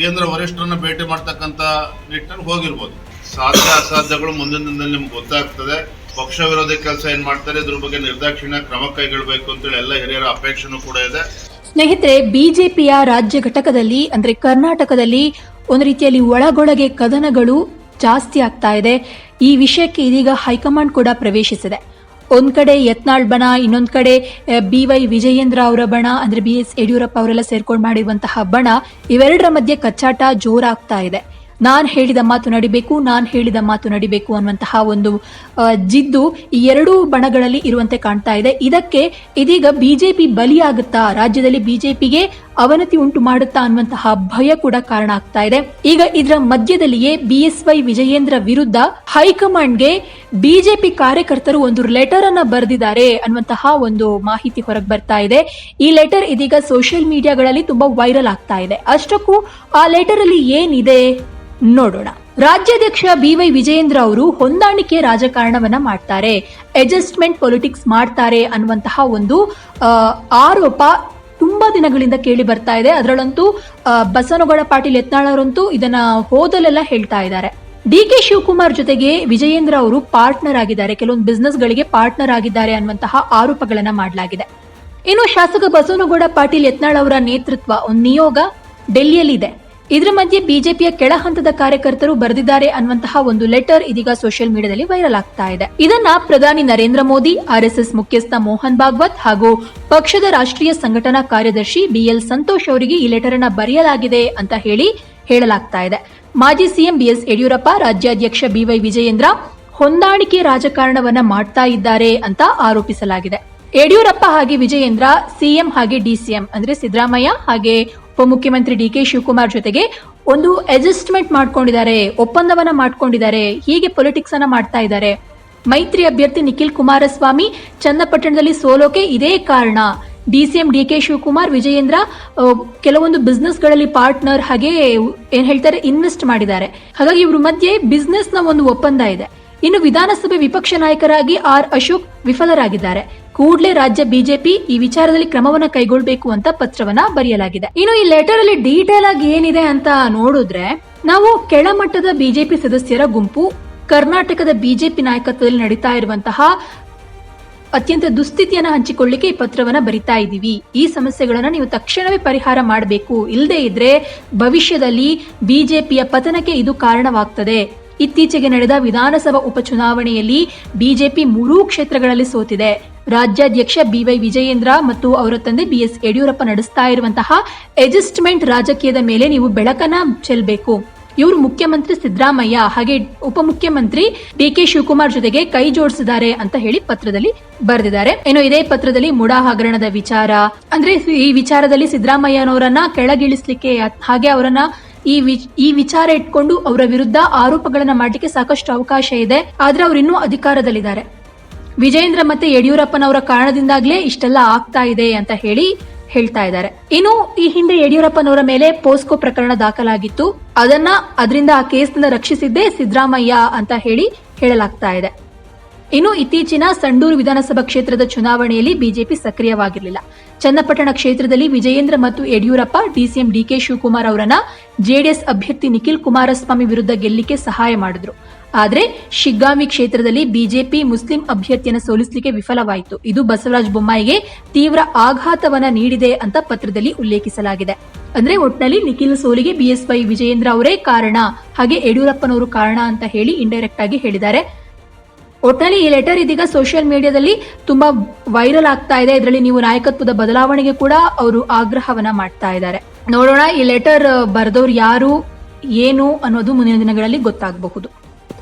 ಕೇಂದ್ರ ವರಿಷ್ಠರನ್ನ ಭೇಟಿ ಮಾಡ್ತಕ್ಕಂಥ ನಿಟ್ಟಿನಲ್ಲಿ ಹೋಗಿರ್ಬೋದು. ಸಾಧ್ಯ ಅಸಾಧ್ಯಗಳು ಮುಂದಿನ ದಿನದಲ್ಲಿ ನಿಮ್ಗೆ ಗೊತ್ತಾಗ್ತದೆ. ಪಕ್ಷ ವಿರೋಧಿ ಕೆಲಸ ಏನ್ ಮಾಡ್ತಾರೆ, ಇದ್ರ ಬಗ್ಗೆ ನಿರ್ದಾಕ್ಷಿಣ್ಯ ಕ್ರಮ ಕೈಗೊಳ್ಬೇಕು ಅಂತೇಳಿ ಎಲ್ಲ ಹಿರಿಯರ ಅಪೇಕ್ಷೆನೂ ಕೂಡ ಇದೆ. ಸ್ನೇಹಿತರೆ, ಬಿಜೆಪಿಯ ರಾಜ್ಯ ಘಟಕದಲ್ಲಿ, ಅಂದ್ರೆ ಕರ್ನಾಟಕದಲ್ಲಿ ಒಂದು ರೀತಿಯಲ್ಲಿ ಒಳಗೊಳಗೆ ಕದನಗಳು ಜಾಸ್ತಿ ಆಗ್ತಾ ಇದೆ. ಈ ವಿಷಯಕ್ಕೆ ಇದೀಗ ಹೈಕಮಾಂಡ್ ಕೂಡ ಪ್ರವೇಶಿಸಿದೆ. ಒಂದ್ ಕಡೆ ಯತ್ನಾಳ್ ಬಣ, ಇನ್ನೊಂದ್ ಕಡೆ ಬಿ ವೈ ವಿಜಯೇಂದ್ರ ಅವರ ಬಣ, ಅಂದ್ರೆ ಬಿ ಎಸ್ ಯಡಿಯೂರಪ್ಪ ಅವರೆಲ್ಲ ಸೇರ್ಕೊಂಡು ಮಾಡಿರುವಂತಹ ಬಣ, ಇವೆರಡರ ಮಧ್ಯೆ ಕಚ್ಚಾಟ ಜೋರಾಗ್ತಾ ಇದೆ. ನಾನ್ ಹೇಳಿದ ಮಾತು ನಡಿಬೇಕು, ನಾನ್ ಹೇಳಿದ ಮಾತು ನಡಿಬೇಕು ಅನ್ನುವಂತಹ ಒಂದು ಜಿದ್ದು ಈ ಎರಡೂ ಬಣಗಳಲ್ಲಿ ಇರುವಂತೆ ಕಾಣ್ತಾ ಇದೆ. ಇದಕ್ಕೆ ಇದೀಗ ಬಿಜೆಪಿ ಬಲಿಯಾಗುತ್ತಾ, ರಾಜ್ಯದಲ್ಲಿ ಬಿಜೆಪಿಗೆ ಅವನತಿ ಉಂಟು ಮಾಡುತ್ತಾ ಅನ್ನುವಂತಹ ಭಯ ಕೂಡ ಕಾರಣ ಆಗ್ತಾ ಇದೆ. ಈಗ ಇದರ ಮಧ್ಯದಲ್ಲಿಯೇ ಬಿಎಸ್ವೈ ವಿಜಯೇಂದ್ರ ವಿರುದ್ಧ ಹೈಕಮಾಂಡ್ಗೆ ಬಿಜೆಪಿ ಕಾರ್ಯಕರ್ತರು ಒಂದು ಲೆಟರ್ ಅನ್ನ ಬರೆದಿದ್ದಾರೆ ಅನ್ನುವಂತಹ ಒಂದು ಮಾಹಿತಿ ಹೊರಗೆ ಬರ್ತಾ ಇದೆ. ಈ ಲೆಟರ್ ಇದೀಗ ಸೋಷಿಯಲ್ ಮೀಡಿಯಾಗಳಲ್ಲಿ ತುಂಬಾ ವೈರಲ್ ಆಗ್ತಾ ಇದೆ. ಅಷ್ಟಕ್ಕೂ ಆ ಲೆಟರ್ ಅಲ್ಲಿ ಏನಿದೆ ನೋಡೋಣ. ರಾಜ್ಯಾಧ್ಯಕ್ಷ ಬಿವೈ ವಿಜಯೇಂದ್ರ ಅವರು ಹೊಂದಾಣಿಕೆ ರಾಜಕಾರಣವನ್ನ ಮಾಡ್ತಾರೆ. ಅಡ್ಜಸ್ಟ್ಮೆಂಟ್ ಪೊಲಿಟಿಕ್ಸ್ ಮಾಡ್ತಾರೆ ಅನ್ನುವಂತಹ ಒಂದು ಆರೋಪ ತುಂಬಾ ದಿನಗಳಿಂದ ಕೇಳಿ ಬರ್ತಾ ಇದೆ. ಅದರಲ್ಲಂತೂ ಬಸನಗೌಡ ಪಾಟೀಲ್ ಯತ್ನಾಳರಂತೂ ಇದನ್ನ ಹೋದಲೆಲ್ಲ ಹೇಳ್ತಾ ಇದ್ದಾರೆ. ಡಿ ಕೆ ಶಿವಕುಮಾರ್ ಜೊತೆಗೆ ವಿಜಯೇಂದ್ರ ಅವರು ಪಾರ್ಟ್ನರ್ ಆಗಿದ್ದಾರೆ. ಕೆಲವೊಂದು ಬಿಸ್ನೆಸ್ ಗಳಿಗೆ ಪಾರ್ಟ್ನರ್ ಆಗಿದ್ದಾರೆ ಅನ್ನುವಂತಹ ಆರೋಪಗಳನ್ನ ಮಾಡಲಾಗಿದೆ. ಇನ್ನು ಶಾಸಕ ಬಸವನಗೌಡ ಪಾಟೀಲ್ ಯತ್ನಾಳ್ ಅವರ ನೇತೃತ್ವ ಒಂದು ನಿಯೋಗ ಡೆಲ್ಲಿಯಲ್ಲಿದೆ. ಇದರ ಮಧ್ಯೆ ಬಿಜೆಪಿಯ ಕೆಳ ಹಂತದ ಕಾರ್ಯಕರ್ತರು ಬರೆದಿದ್ದಾರೆ ಅನ್ನುವಂತಹ ಒಂದು ಲೆಟರ್ ಇದೀಗ ಸೋಷಿಯಲ್ ಮೀಡಿಯಾದಲ್ಲಿ ವೈರಲ್ ಆಗ್ತಾ ಇದೆ. ಇದನ್ನ ಪ್ರಧಾನಿ ನರೇಂದ್ರ ಮೋದಿ ಆರ್ಎಸ್ಎಸ್ ಮುಖ್ಯಸ್ಥ ಮೋಹನ್ ಭಾಗವತ್ ಹಾಗೂ ಪಕ್ಷದ ರಾಷ್ಟ್ರೀಯ ಸಂಘಟನಾ ಕಾರ್ಯದರ್ಶಿ ಬಿಎಲ್ ಸಂತೋಷ್ ಅವರಿಗೆ ಈ ಲೆಟರ್ ಅನ್ನ ಬರೆಯಲಾಗಿದೆ ಅಂತ ಹೇಳಿ ಹೇಳಲಾಗ್ತಾ ಇದೆ. ಮಾಜಿ ಸಿಎಂ ಬಿಎಸ್ ಯಡಿಯೂರಪ್ಪ, ರಾಜ್ಯಾಧ್ಯಕ್ಷ ಬಿವೈ ವಿಜಯೇಂದ್ರ ಹೊಂದಾಣಿಕೆ ರಾಜಕಾರಣವನ್ನ ಮಾಡ್ತಾ ಇದ್ದಾರೆ ಅಂತ ಆರೋಪಿಸಲಾಗಿದೆ. ಯಡಿಯೂರಪ್ಪ ಹಾಗೆ ವಿಜಯೇಂದ್ರ ಸಿಎಂ ಹಾಗೆ ಡಿಸಿಎಂ ಅಂದ್ರೆ ಸಿದ್ದರಾಮಯ್ಯ ಹಾಗೆ ಉಪಮುಖ್ಯಮಂತ್ರಿ ಡಿ ಕೆ ಶಿವಕುಮಾರ್ ಜೊತೆಗೆ ಒಂದು ಅಡ್ಜಸ್ಟ್ಮೆಂಟ್ ಮಾಡ್ಕೊಂಡಿದ್ದಾರೆ, ಒಪ್ಪಂದವನ್ನ ಮಾಡ್ಕೊಂಡಿದ್ದಾರೆ, ಹೀಗೆ ಪೊಲಿಟಿಕ್ಸ್ ಅನ್ನ ಮಾಡ್ತಾ ಇದ್ದಾರೆ. ಮೈತ್ರಿ ಅಭ್ಯರ್ಥಿ ನಿಖಿಲ್ ಕುಮಾರಸ್ವಾಮಿ ಚನ್ನಪಟ್ಟಣದಲ್ಲಿ ಸೋಲೋಕೆ ಇದೇ ಕಾರಣ. DCM D K Shivakumar, Vijayendra ಕೆಲವೊಂದು ಬಿಸ್ನೆಸ್ಗಳಲ್ಲಿ ಪಾರ್ಟ್ನರ್ ಹಾಗೆ ಏನ್ ಹೇಳ್ತಾರೆ ಇನ್ವೆಸ್ಟ್ ಮಾಡಿದ್ದಾರೆ. ಹಾಗಾಗಿ ಇವ್ರ ಮಧ್ಯೆ ಬಿಸ್ನೆಸ್ನ ಒಂದು ಒಪ್ಪಂದ ಇದೆ. ಇನ್ನು ವಿಧಾನಸಭೆ ವಿಪಕ್ಷ ನಾಯಕರಾಗಿ ಆರ್ ಅಶೋಕ್ ವಿಫಲರಾಗಿದ್ದಾರೆ. ಕೂಡಲೇ ರಾಜ್ಯ ಬಿಜೆಪಿ ಈ ವಿಚಾರದಲ್ಲಿ ಕ್ರಮವನ್ನ ಕೈಗೊಳ್ಳಬೇಕು ಅಂತ ಪತ್ರವನ್ನ ಬರೆಯಲಾಗಿದೆ. ಇನ್ನು ಈ ಲೆಟರ್ ಅಲ್ಲಿ ಡೀಟೇಲ್ ಆಗಿ ಏನಿದೆ ಅಂತ ನೋಡಿದ್ರೆ, ನಾವು ಕೆಳಮಟ್ಟದ ಬಿಜೆಪಿ ಸದಸ್ಯರ ಗುಂಪು, ಕರ್ನಾಟಕದ ಬಿಜೆಪಿ ನಾಯಕತ್ವದಲ್ಲಿ ನಡೀತಾ ಇರುವಂತಹ ಅತ್ಯಂತ ದುಸ್ಥಿತಿಯನ್ನ ಹಂಚಿಕೊಳ್ಳಿಕ್ಕೆ ಈ ಪತ್ರವನ್ನ ಬರಿತಾ ಇದ್ದೀವಿ. ಈ ಸಮಸ್ಯೆಗಳನ್ನ ನೀವು ತಕ್ಷಣವೇ ಪರಿಹಾರ ಮಾಡಬೇಕು. ಇಲ್ಲದೆ ಇದ್ರೆ ಭವಿಷ್ಯದಲ್ಲಿ ಬಿಜೆಪಿಯ ಪತನಕ್ಕೆ ಇದು ಕಾರಣವಾಗ್ತದೆ. ಇತ್ತೀಚೆಗೆ ನಡೆದ ವಿಧಾನಸಭಾ ಉಪಚುನಾವಣೆಯಲ್ಲಿ ಬಿಜೆಪಿ ಮೂರೂ ಕ್ಷೇತ್ರಗಳಲ್ಲಿ ಸೋತಿದೆ. ರಾಜ್ಯಾಧ್ಯಕ್ಷ ಬಿವೈ ವಿಜಯೇಂದ್ರ ಮತ್ತು ಅವರ ತಂದೆ ಬಿಎಸ್ ಯಡಿಯೂರಪ್ಪ ನಡೆಸ್ತಾ ಇರುವಂತಹ ಅಡ್ಜಸ್ಟ್ಮೆಂಟ್ ರಾಜಕೀಯದ ಮೇಲೆ ನೀವು ಬೆಳಕನ್ನ ಚೆಲ್ಲಬೇಕು ಇವರು ಮುಖ್ಯಮಂತ್ರಿ ಸಿದ್ದರಾಮಯ್ಯ, ಹಾಗೆ ಉಪಮುಖ್ಯಮಂತ್ರಿ ಡಿ ಕೆ ಶಿವಕುಮಾರ್ ಜೊತೆಗೆ ಕೈ ಜೋಡಿಸಿದ್ದಾರೆ ಅಂತ ಹೇಳಿ ಪತ್ರದಲ್ಲಿ ಬರೆದಿದ್ದಾರೆ. ಏನೋ ಇದೇ ಪತ್ರದಲ್ಲಿ ಮುಡಾ ಹಗರಣದ ವಿಚಾರ. ಅಂದ್ರೆ ಈ ವಿಚಾರದಲ್ಲಿ ಸಿದ್ದರಾಮಯ್ಯನವರನ್ನ ಕೆಳಗಿಳಿಸ್ಲಿಕ್ಕೆ, ಹಾಗೆ ಅವರನ್ನ ಈ ಈ ವಿಚಾರ ಇಟ್ಕೊಂಡು ಅವರ ವಿರುದ್ಧ ಆರೋಪಗಳನ್ನ ಮಾಡಲಿಕ್ಕೆ ಸಾಕಷ್ಟು ಅವಕಾಶ ಇದೆ. ಆದ್ರೆ ಅವರು ಇನ್ನೂ ಅಧಿಕಾರದಲ್ಲಿದ್ದಾರೆ. ವಿಜಯೇಂದ್ರ ಮತ್ತೆ ಯಡಿಯೂರಪ್ಪನವರ ಕಾರಣದಿಂದಾಗ್ಲೇ ಇಷ್ಟೆಲ್ಲ ಆಗ್ತಾ ಇದೆ ಅಂತ ಹೇಳಿ ಹೇಳ್ತಾ ಇದ್ದಾರೆ. ಇನ್ನು ಈ ಹಿಂದೆ ಯಡಿಯೂರಪ್ಪನವರ ಮೇಲೆ ಪೋಸ್ಕೋ ಪ್ರಕರಣ ದಾಖಲಾಗಿತ್ತು. ಅದನ್ನ ಅದರಿಂದ ಆ ಕೇಸ್ನಿಂದ ರಕ್ಷಿಸಿದ್ದೇ ಸಿದ್ದರಾಮಯ್ಯ ಅಂತ ಹೇಳಿ ಹೇಳಲಾಗ್ತಾ ಇದೆ. ಇನ್ನು ಇತ್ತೀಚಿನ ಸಂಡೂರು ವಿಧಾನಸಭಾ ಕ್ಷೇತ್ರದ ಚುನಾವಣೆಯಲ್ಲಿ ಬಿಜೆಪಿ ಸಕ್ರಿಯವಾಗಿರಲಿಲ್ಲ. ಚನ್ನಪಟ್ಟಣ ಕ್ಷೇತ್ರದಲ್ಲಿ ವಿಜಯೇಂದ್ರ ಮತ್ತು ಯಡಿಯೂರಪ್ಪ, ಡಿಸಿಎಂ ಡಿಕೆ ಶಿವಕುಮಾರ್ ಅವರನ್ನ ಜೆಡಿಎಸ್ ಅಭ್ಯರ್ಥಿ ನಿಖಿಲ್ ಕುಮಾರಸ್ವಾಮಿ ವಿರುದ್ಧ ಗೆಲ್ಲಿಕೆ ಸಹಾಯ ಮಾಡಿದ್ರು. ಆದರೆ ಶಿಗ್ಗಾಂವಿ ಕ್ಷೇತ್ರದಲ್ಲಿ ಬಿಜೆಪಿ ಮುಸ್ಲಿಂ ಅಭ್ಯರ್ಥಿಯನ್ನು ಸೋಲಿಸಲಿಕ್ಕೆ ವಿಫಲವಾಯಿತು. ಇದು ಬಸವರಾಜ ಬೊಮ್ಮಾಯಿಗೆ ತೀವ್ರ ಆಘಾತವನ್ನ ನೀಡಿದೆ ಅಂತ ಪತ್ರದಲ್ಲಿ ಉಲ್ಲೇಖಿಸಲಾಗಿದೆ. ಅಂದ್ರೆ ಒಟ್ಟಿನಲ್ಲಿ ನಿಖಿಲ್ ಸೋಲಿಗೆ ಬಿಎಸ್ವೈ ವಿಜಯೇಂದ್ರ ಅವರೇ ಕಾರಣ. ಹಾಗೆ ಯಡಿಯೂರಪ್ಪನವರು ಕಾರಣ ಅಂತ ಹೇಳಿ ಇಂಡೈರೆಕ್ಟ್ ಆಗಿ ಹೇಳಿದ್ದಾರೆ. ಒಟ್ನಲ್ಲಿ ಈ ಲೆಟರ್ ಇದೀಗ ಸೋಷಿಯಲ್ ಮೀಡಿಯಾದಲ್ಲಿ ತುಂಬಾ ವೈರಲ್ ಆಗ್ತಾ ಇದೆ. ಇದರಲ್ಲಿ ನೀವು ನಾಯಕತ್ವದ ಬದಲಾವಣೆಗೆ ಕೂಡ ಅವರು ಆಗ್ರಹವನ್ನ ಮಾಡ್ತಾ ಇದ್ದಾರೆ. ನೋಡೋಣ, ಈ ಲೆಟರ್ ಬರೆದವ್ರು ಯಾರು, ಏನು ಅನ್ನೋದು ಮುಂದಿನ ದಿನಗಳಲ್ಲಿ ಗೊತ್ತಾಗಬಹುದು.